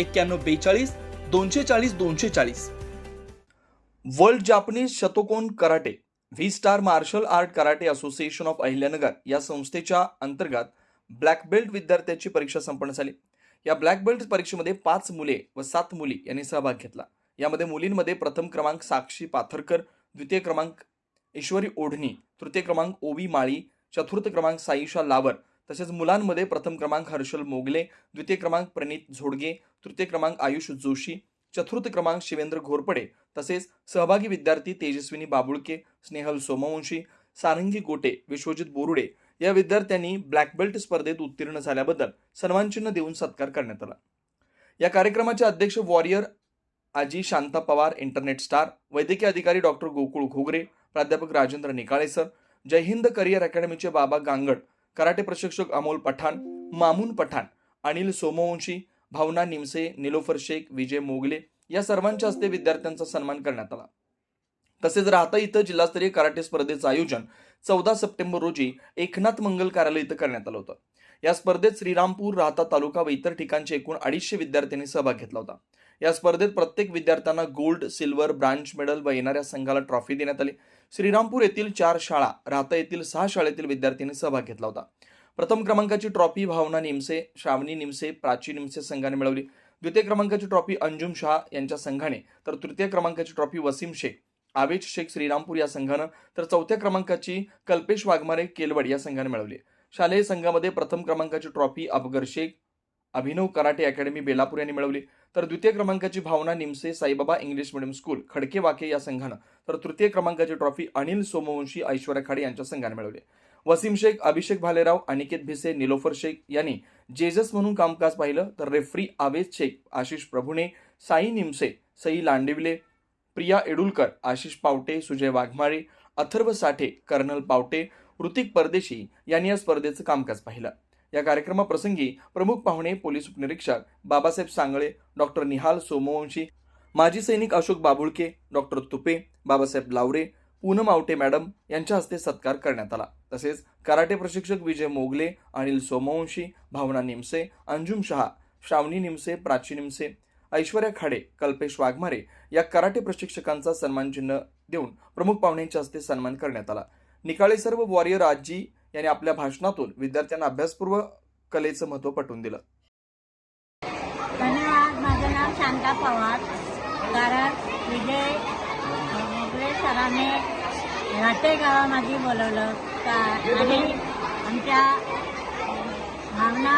एक्क्याण्णव बेचाळीस दोनशे चाळीस दोनशे चाळीस. World Japanese Shotokan karate V star martial art karate association of Ahilyanagar या संस्थेच्या अंतर्गत ब्लॅक बेल्ट विद्यार्थ्याची परीक्षा संपन्न झाली. या ब्लॅक बेल्ट परीक्षेमध्ये पाच मुले व सात मुली यांनी सहभाग घेतला. यामध्ये मुलींमध्ये प्रथम क्रमांक साक्षी पाथरकर द्वितीय क्रमांक ईश्वरी ओढणी तृतीय क्रमांक ओवी माळी चतुर्थ क्रमांक साईशा लावर तसेच मुलांमध्ये प्रथम क्रमांक हर्षल मोगले द्वितीय क्रमांक प्रणित झोडगे तृतीय क्रमांक आयुष जोशी चतुर्थ क्रमांक शिवेंद्र घोरपडे तसेच सहभागी विद्यार्थी तेजस्विनी बाबुळके स्नेहल सोमवंशी सारंगी गोटे विश्वजित बोरुडे या विद्यार्थ्यांनी ब्लॅक बेल्ट स्पर्धेत उत्तीर्ण झाल्याबद्दल सन्मानचिन्ह देऊन सत्कार करण्यात आला. या कार्यक्रमाचे अध्यक्ष वॉरियर आजी शांता पवार इंटरनेट स्टार वैद्यकीय अधिकारी डॉक्टर गोकुळ घोगरे प्राध्यापक राजेंद्र निकाळे सर जय हिंद करिअर अकॅडमीचे बाबा गांगड कराटे प्रशिक्षक अमोल पठाण मामून पठाण अनिल सोमवंशी भावना निमसे निलोफर शेख विजय मोगले या सर्वांच्या हस्ते विद्यार्थ्यांचा सन्मान करण्यात आला. तसेच राहता इथं जिल्हास्तरीय कराटे स्पर्धेचं आयोजन चौदा सप्टेंबर रोजी एकनाथ मंगल कार्यालय इथं करण्यात आलं होतं. या स्पर्धेत श्रीरामपूर राहता तालुका व इतर ठिकाणचे एकूण अडीचशे विद्यार्थ्यांनी सहभाग घेतला होता. या स्पर्धेत प्रत्येक विद्यार्थ्यांना गोल्ड सिल्वर ब्रांच मेडल व येणाऱ्या संघाला ट्रॉफी देण्यात आली. श्रीरामपूर येथील चार शाळा राहता येथील सहा शाळेतील विद्यार्थ्यांनी सहभाग घेतला होता. प्रथम क्रमांकाची ट्रॉफी भावना निमसे श्रावणी निमसे प्राची निमसे संघाने मिळवली. द्वितीय क्रमांकाची ट्रॉफी अंजुम शाह यांच्या संघाने तर तृतीय क्रमांकाची ट्रॉफी वसीम शेख आवेश शेख श्रीरामपूर या संघानं तर चौथ्या क्रमांकाची कल्पेश वाघमारे केलवड या संघाने मिळवली. शालेय संघामध्ये प्रथम क्रमांकाची trophy Abgar Shaikh Abhinav karate academy Belapur यांनी मिळवली. तर द्वितीय क्रमांकाची Bhavana Nimse Saibaba English medium school Khadke Wake या संघानं तर तृतीय क्रमांकाची ट्रॉफी अनिल सोमवंशी ऐश्वर्या खाडे यांच्या संघाने मिळवली. वसीम शेख अभिषेक भालेराव अनिकेत भिसे निलोफर शेख यांनी जेजस म्हणून कामकाज पाहिलं तर रेफ्री आवेज शेख आशिष प्रभुणे साई निमसे सई लांडिवले प्रिया एडुलकर आशिष पावटे सुजय वाघमारे अथर्व साठे कर्नल पावटे ऋतिक परदेशी यांनी या स्पर्धेचं कामकाज पाहिलं. या कार्यक्रमाप्रसंगी प्रमुख पाहुणे पोलीस उपनिरीक्षक बाबासाहेब सांगळे डॉक्टर निहाल सोमवंशी माजी सैनिक अशोक बाबुळके डॉक्टर तुपे बाबासाहेब लावरे पूनम आवटे मॅडम यांच्या हस्ते सत्कार करण्यात आला. तसेच कराटे प्रशिक्षक विजय मोगले अनिल सोमवंशी भावना निमसे अंजुम शहा श्रावणी निमसे प्राची निमसे ऐश्वर्या खाडे कल्पेश वाघमारे या कराटे प्रशिक्षकांचा सन्मानचिन्ह देऊन प्रमुख पाहुण्यांच्या हस्ते सन्मान करण्यात आला. निकाळे सर्व वॉरियर आजी यांनी आपल्या भाषणातून विद्यार्थ्यांना अभ्यासपूर्व कलेचं महत्त्व पटवून दिलं. धन्यवाद. माझं नाव शांता पवार. कारण विजय मोगले सरांनी राटे गावामध्ये बोलवलं. का आणि आमच्या भावना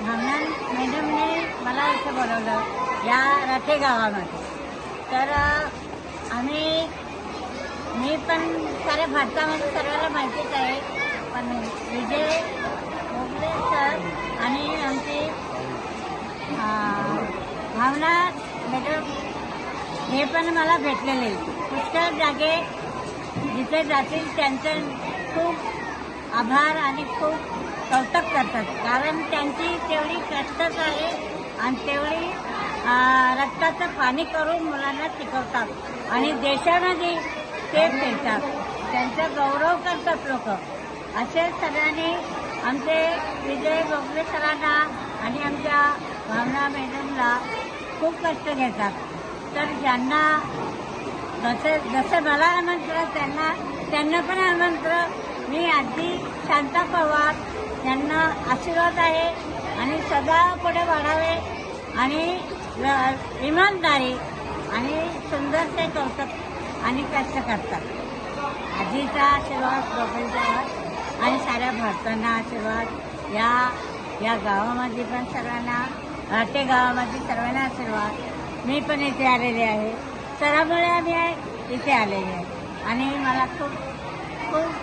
भावना मॅडमने मला इथं बोलवलं. या राटे गावामध्ये. तर आम्ही मी पण साऱ्या भारतामध्ये सर्वांना माहिती हे पण मला भेटलेले. पुष्कळ जागे जिथे जातील त्यांचे खूप आभार आणि खूप कौतुक करतात. कारण त्यांची तेवढी कष्टच आहे आणि तेवढी रक्ताचं पाणी करून मुलांना शिकवतात. आणि देशामध्ये ते फिरतात त्यांचा गौरव करतात लोक. असे सगळ्यांनी आमचे विजय गोगले सरांना आणि आमच्या भावना मॅडमला खूप कष्ट घेतात. तर ज्यांना जसं जसं मला आमंत्रण त्यांना त्यांना पण आमंत्रण. मी आजी शांता पवार यांना आशीर्वाद आहे आणि सदा पुढे वाढावे आणि इमानदारी आणि सुंदर ते कौतुक आणि कष्ट करतात. आजीचा आशीर्वाद गोपालचा आणि साऱ्या भारतांना आशीर्वाद. या या गावामध्ये पण सर्वांना राटे गावामध्ये सर्वांना आशीर्वाद. मी पण इथे आलेले आहे. सरामुळे आम्ही आहे- इथे आलेले आहे. आणि मला खूप खूप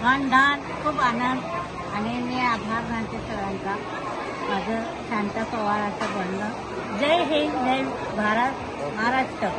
मनधान खूप आनंद आणि मी आभार मानते सरांचा. माझं शांता पवाराचं बनलं जय हिंद जय भारत महाराष्ट्र.